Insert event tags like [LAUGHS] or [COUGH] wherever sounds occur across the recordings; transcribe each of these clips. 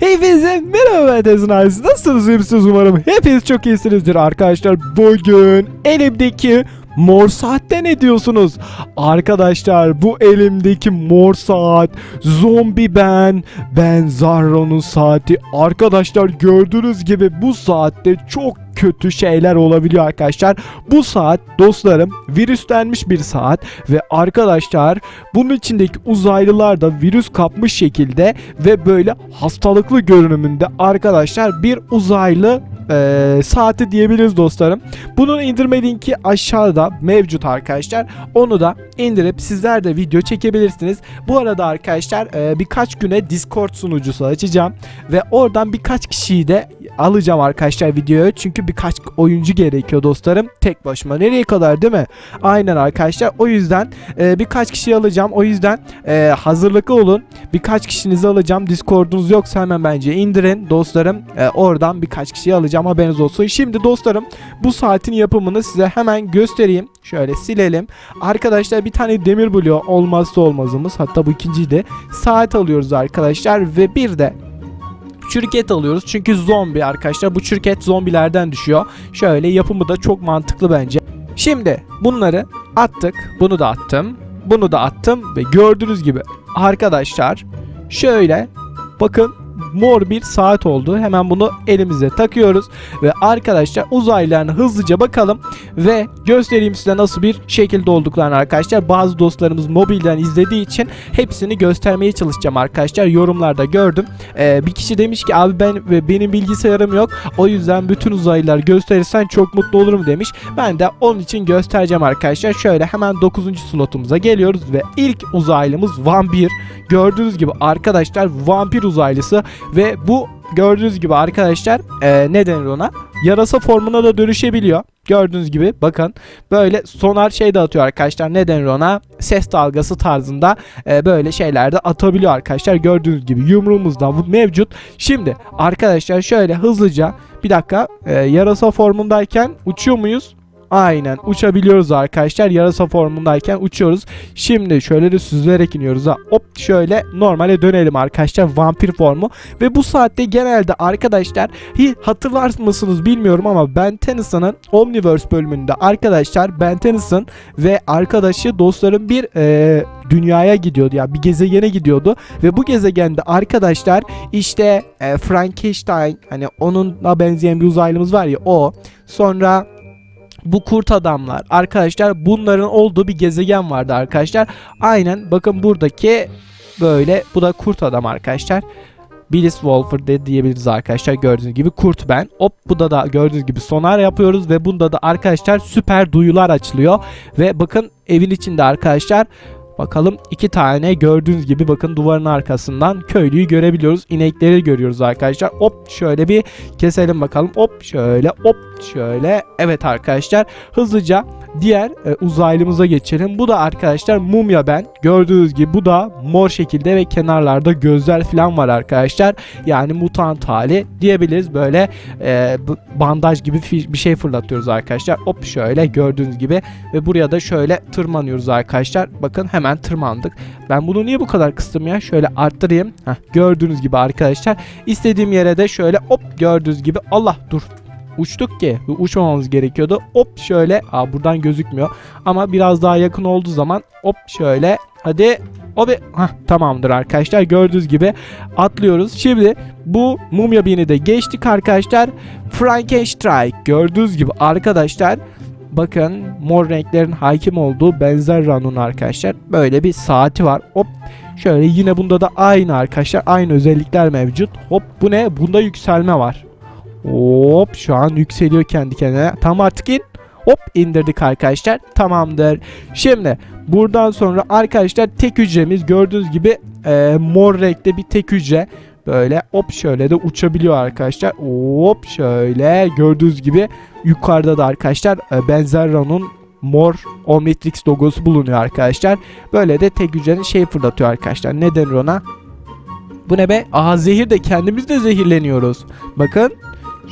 Hepinize merhaba Tezin ailesi. Nasılsınız iyi misiniz umarım. Hepiniz çok iyisinizdir arkadaşlar. Bugün elimdeki mor saatte ne diyorsunuz? Arkadaşlar bu elimdeki mor saat zombi ben ben Zarro'nun saati arkadaşlar gördüğünüz gibi bu saatte çok kötü şeyler olabiliyor arkadaşlar. Bu saat dostlarım virüslenmiş bir saat ve arkadaşlar bunun içindeki uzaylılar da virüs kapmış şekilde ve böyle hastalıklı görünümünde arkadaşlar bir uzaylı eee, saati diyebiliriz dostlarım. Bunun indirme linki aşağıda mevcut arkadaşlar. Onu da indirip sizler de video çekebilirsiniz. Bu arada arkadaşlar eee, birkaç güne Discord sunucusu açacağım ve oradan birkaç kişiyi de alacağım arkadaşlar videoya. Çünkü birkaç oyuncu gerekiyor dostlarım. Tek başıma nereye kadar değil mi? Aynen arkadaşlar. O yüzden eee, birkaç kişi alacağım. O yüzden eee, hazırlıklı olun. Birkaç kişinizi alacağım. Discord'unuz yoksa hemen bence indirin dostlarım. Eee, oradan birkaç kişiyi alacağım haberiniz olsun. Şimdi dostlarım bu saatin yapımını size hemen göstereyim. Şöyle silelim. Arkadaşlar bir tane demir bloğu olmazsa olmazımız. Hatta bu ikinciyi de saat alıyoruz arkadaşlar ve bir de çürüket alıyoruz. Çünkü zombi arkadaşlar. Bu çürüket zombilerden düşüyor. Şöyle yapımı da çok mantıklı bence. Şimdi bunları attık. Bunu da attım. Bunu da attım ve gördüğünüz gibi arkadaşlar şöyle bakın mor bir saat oldu. Hemen bunu elimize takıyoruz ve arkadaşlar uzaylarına hızlıca bakalım ve göstereyim size nasıl bir şekilde olduklarını arkadaşlar. Bazı dostlarımız mobilden izlediği için hepsini göstermeye çalışacağım arkadaşlar. Yorumlarda gördüm. Ee, bir kişi demiş ki abi ben ve benim bilgisayarım yok. O yüzden bütün uzaylılar gösterirsen çok mutlu olurum demiş. Ben de onun için göstereceğim arkadaşlar. Şöyle hemen 9. slotumuza geliyoruz ve ilk uzaylımız vampir. Gördüğünüz gibi arkadaşlar vampir uzaylısı ve bu gördüğünüz gibi arkadaşlar e, ne denir ona? Yarasa formuna da dönüşebiliyor. Gördüğünüz gibi bakın böyle sonar şey de atıyor arkadaşlar. Ne denir ona? Ses dalgası tarzında e, böyle şeyler de atabiliyor arkadaşlar. Gördüğünüz gibi yumruğumuz da bu mevcut. Şimdi arkadaşlar şöyle hızlıca bir dakika e, yarasa formundayken uçuyor muyuz? Aynen uçabiliyoruz arkadaşlar. Yarasa formundayken uçuyoruz. Şimdi şöyle de süzülerek iniyoruz ha. Hop şöyle normale dönelim arkadaşlar. Vampir formu. Ve bu saatte genelde arkadaşlar hatırlar mısınız bilmiyorum ama Ben Tennyson'ın Omniverse bölümünde arkadaşlar Ben Tennyson ve arkadaşı dostlarım bir e, dünyaya gidiyordu ya bir gezegene gidiyordu ve bu gezegende arkadaşlar işte e, Frankenstein hani onunla benzeyen bir uzaylımız var ya o sonra bu kurt adamlar arkadaşlar bunların olduğu bir gezegen vardı arkadaşlar. Aynen bakın buradaki böyle bu da kurt adam arkadaşlar. Billis Wolfer de diyebiliriz arkadaşlar gördüğünüz gibi kurt ben. Hop bu da da gördüğünüz gibi sonar yapıyoruz ve bunda da arkadaşlar süper duyular açılıyor. Ve bakın evin içinde arkadaşlar Bakalım iki tane gördüğünüz gibi bakın duvarın arkasından köylüyü görebiliyoruz. İnekleri görüyoruz arkadaşlar. Hop şöyle bir keselim bakalım. Hop şöyle hop şöyle. Evet arkadaşlar hızlıca diğer e, uzaylımıza geçelim. Bu da arkadaşlar mumya ben. Gördüğünüz gibi bu da mor şekilde ve kenarlarda gözler falan var arkadaşlar. Yani mutant hali diyebiliriz. Böyle e, bandaj gibi bir şey fırlatıyoruz arkadaşlar. Hop şöyle gördüğünüz gibi ve buraya da şöyle tırmanıyoruz arkadaşlar. Bakın hemen tırmandık. Ben bunu niye bu kadar kıstım ya? Şöyle arttırayım. Heh, gördüğünüz gibi arkadaşlar. İstediğim yere de şöyle hop gördüğünüz gibi Allah dur uçtuk ki uçmamamız gerekiyordu. Hop şöyle aa buradan gözükmüyor ama biraz daha yakın olduğu zaman hop şöyle hadi o bir Hah, tamamdır arkadaşlar gördüğünüz gibi atlıyoruz. Şimdi bu mumya bini de geçtik arkadaşlar. Frankenstein gördüğünüz gibi arkadaşlar bakın mor renklerin hakim olduğu benzer ranun arkadaşlar. Böyle bir saati var. Hop şöyle yine bunda da aynı arkadaşlar. Aynı özellikler mevcut. Hop bu ne? Bunda yükselme var. Hop şu an yükseliyor kendi kendine. Tam artık in. Hop indirdik arkadaşlar. Tamamdır. Şimdi buradan sonra arkadaşlar tek hücremiz gördüğünüz gibi e, mor renkte bir tek hücre. Böyle hop şöyle de uçabiliyor arkadaşlar. Hop şöyle gördüğünüz gibi yukarıda da arkadaşlar e, benzer ranun mor Omnitrix logosu bulunuyor arkadaşlar. Böyle de tek hücrenin şey fırlatıyor arkadaşlar. Ne denir ona? Bu ne be? Aha zehir de kendimiz de zehirleniyoruz. Bakın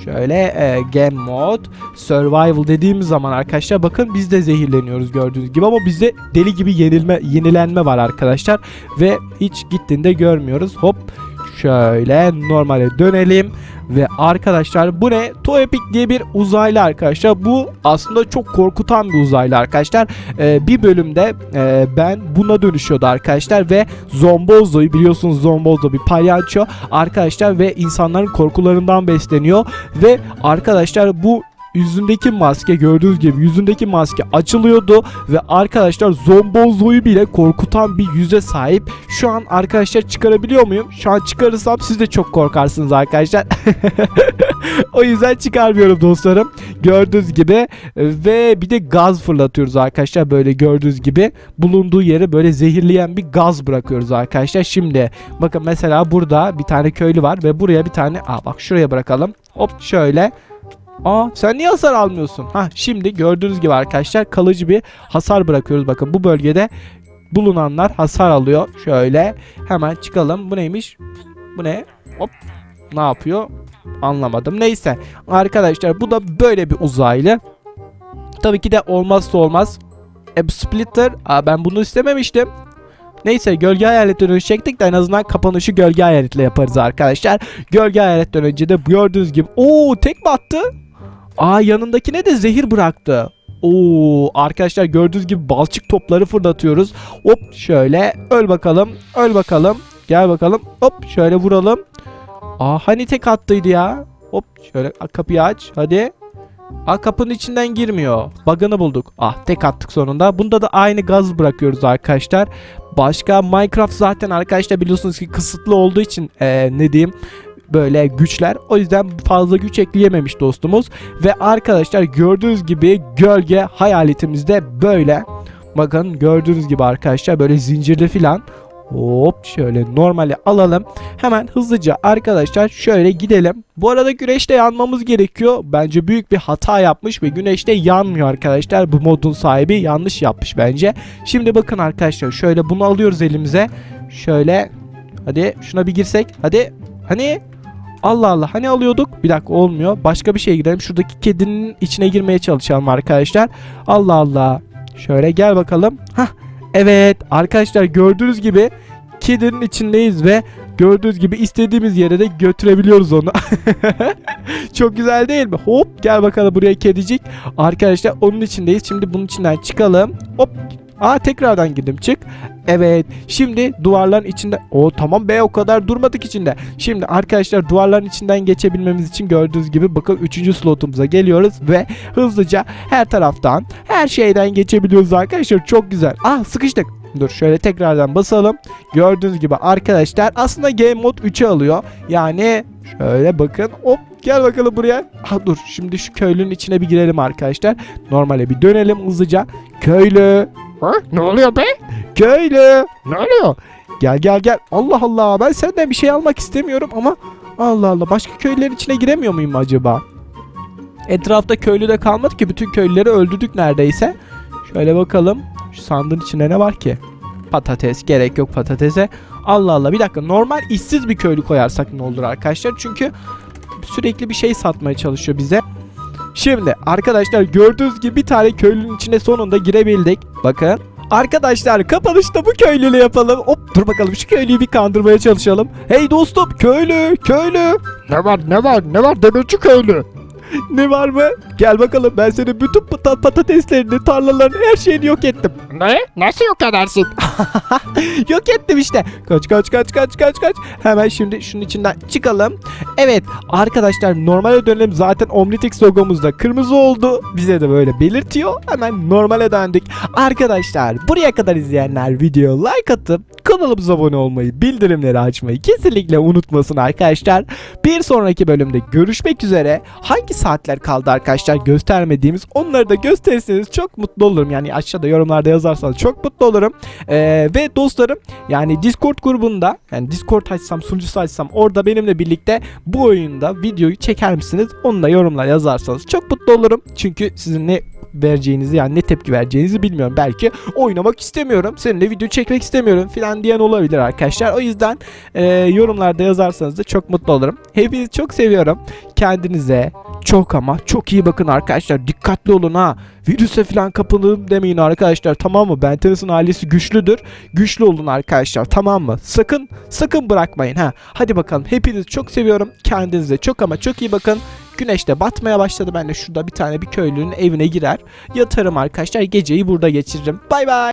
Şöyle e, game mode survival dediğimiz zaman arkadaşlar bakın biz de zehirleniyoruz gördüğünüz gibi ama bizde deli gibi yenilme yenilenme var arkadaşlar ve hiç gittiğinde görmüyoruz. Hop Şöyle normale dönelim. Ve arkadaşlar bu ne? Toepik diye bir uzaylı arkadaşlar. Bu aslında çok korkutan bir uzaylı arkadaşlar. Ee, bir bölümde e, ben buna dönüşüyordu arkadaşlar ve Zombozo'yu biliyorsunuz Zombozo bir palyaço arkadaşlar ve insanların korkularından besleniyor ve arkadaşlar bu yüzündeki maske gördüğünüz gibi yüzündeki maske açılıyordu ve arkadaşlar Zombozo'yu bile korkutan bir yüze sahip. Şu an arkadaşlar çıkarabiliyor muyum? Şu an çıkarırsam siz de çok korkarsınız arkadaşlar. [LAUGHS] o yüzden çıkarmıyorum dostlarım. Gördüğünüz gibi ve bir de gaz fırlatıyoruz arkadaşlar böyle gördüğünüz gibi bulunduğu yeri böyle zehirleyen bir gaz bırakıyoruz arkadaşlar. Şimdi bakın mesela burada bir tane köylü var ve buraya bir tane aa bak şuraya bırakalım. Hop şöyle Aa sen niye hasar almıyorsun? Ha şimdi gördüğünüz gibi arkadaşlar kalıcı bir hasar bırakıyoruz. Bakın bu bölgede bulunanlar hasar alıyor. Şöyle hemen çıkalım. Bu neymiş? Bu ne? Hop. Ne yapıyor? Anlamadım. Neyse. Arkadaşlar bu da böyle bir uzaylı. Tabii ki de olmazsa olmaz. E, Splitter. Aa, ben bunu istememiştim. Neyse gölge hayaletten dönüşecektik de en azından kapanışı gölge hayaletle yaparız arkadaşlar. Gölge hayaletten önce de gördüğünüz gibi. Oo tek mi attı? Aa yanındakine de zehir bıraktı. Oo arkadaşlar gördüğünüz gibi balçık topları fırlatıyoruz. Hop şöyle öl bakalım. Öl bakalım. Gel bakalım. Hop şöyle vuralım. Aa hani tek attıydı ya. Hop şöyle kapıyı aç. Hadi. Aa kapının içinden girmiyor. Bug'ını bulduk. Ah tek attık sonunda. Bunda da aynı gaz bırakıyoruz arkadaşlar. Başka Minecraft zaten arkadaşlar biliyorsunuz ki kısıtlı olduğu için ee, ne diyeyim böyle güçler. O yüzden fazla güç ekleyememiş dostumuz. Ve arkadaşlar gördüğünüz gibi gölge hayaletimiz de böyle. Bakın gördüğünüz gibi arkadaşlar böyle zincirli filan. Hop şöyle normali alalım. Hemen hızlıca arkadaşlar şöyle gidelim. Bu arada güneşte yanmamız gerekiyor. Bence büyük bir hata yapmış ve güneşte yanmıyor arkadaşlar. Bu modun sahibi yanlış yapmış bence. Şimdi bakın arkadaşlar şöyle bunu alıyoruz elimize. Şöyle hadi şuna bir girsek. Hadi hani Allah Allah hani alıyorduk? Bir dakika olmuyor. Başka bir şeye gidelim. Şuradaki kedinin içine girmeye çalışalım arkadaşlar. Allah Allah. Şöyle gel bakalım. Hah Evet arkadaşlar gördüğünüz gibi kedinin içindeyiz ve gördüğünüz gibi istediğimiz yere de götürebiliyoruz onu. [LAUGHS] Çok güzel değil mi? Hop gel bakalım buraya kedicik. Arkadaşlar onun içindeyiz. Şimdi bunun içinden çıkalım. Hop Aa tekrardan girdim çık. Evet. Şimdi duvarların içinde. O tamam be o kadar durmadık içinde. Şimdi arkadaşlar duvarların içinden geçebilmemiz için gördüğünüz gibi bakın 3. slotumuza geliyoruz ve hızlıca her taraftan her şeyden geçebiliyoruz arkadaşlar. Çok güzel. Ah sıkıştık. Dur şöyle tekrardan basalım. Gördüğünüz gibi arkadaşlar aslında game mod 3'e alıyor. Yani şöyle bakın hop gel bakalım buraya. Ah dur şimdi şu köylünün içine bir girelim arkadaşlar. Normale bir dönelim hızlıca. Köylü Ha? Ne oluyor be? Köylü. Ne oluyor? Gel gel gel. Allah Allah ben senden bir şey almak istemiyorum ama Allah Allah başka köylerin içine giremiyor muyum acaba? Etrafta köylü de kalmadı ki bütün köylüleri öldürdük neredeyse. Şöyle bakalım. Şu sandığın içinde ne var ki? Patates gerek yok patatese. Allah Allah bir dakika normal işsiz bir köylü koyarsak ne olur arkadaşlar? Çünkü sürekli bir şey satmaya çalışıyor bize. Şimdi arkadaşlar gördüğünüz gibi bir tane köylünün içine sonunda girebildik. Bakın. Arkadaşlar kapanışta bu köylüyle yapalım. Hop dur bakalım şu köylüyü bir kandırmaya çalışalım. Hey dostum köylü köylü. Ne var ne var ne var demirci köylü? Ne var mı? Gel bakalım ben senin bütün pata- patateslerini, tarlalarını, her şeyini yok ettim. Ne? Nasıl yok edersin? [LAUGHS] yok ettim işte. Kaç kaç kaç kaç kaç kaç. Hemen şimdi şunun içinden çıkalım. Evet arkadaşlar normale dönelim. Zaten Omnitrix logomuz da kırmızı oldu. Bize de böyle belirtiyor. Hemen normale döndük. Arkadaşlar buraya kadar izleyenler video like atıp kanalımıza abone olmayı, bildirimleri açmayı kesinlikle unutmasın arkadaşlar. Bir sonraki bölümde görüşmek üzere. Hangi saatler kaldı arkadaşlar göstermediğimiz onları da gösterirseniz çok mutlu olurum. Yani aşağıda yorumlarda yazarsanız çok mutlu olurum. Ee, ve dostlarım yani Discord grubunda yani Discord açsam sunucusu açsam orada benimle birlikte bu oyunda videoyu çeker misiniz? Onu da yorumlar yazarsanız çok mutlu olurum. Çünkü sizinle vereceğinizi yani ne tepki vereceğinizi bilmiyorum. Belki oynamak istemiyorum. Seninle video çekmek istemiyorum filan diyen olabilir arkadaşlar. O yüzden e, yorumlarda yazarsanız da çok mutlu olurum. Hepinizi çok seviyorum. Kendinize çok ama çok iyi bakın arkadaşlar. Dikkatli olun ha. Virüse falan kapıldım demeyin arkadaşlar. Tamam mı? Ben Tennis'in ailesi güçlüdür. Güçlü olun arkadaşlar. Tamam mı? Sakın sakın bırakmayın ha. Hadi bakalım. Hepinizi çok seviyorum. Kendinize çok ama çok iyi bakın. Güneş de batmaya başladı. Ben de şurada bir tane bir köylünün evine girer. Yatarım arkadaşlar. Geceyi burada geçiririm. Bay bay.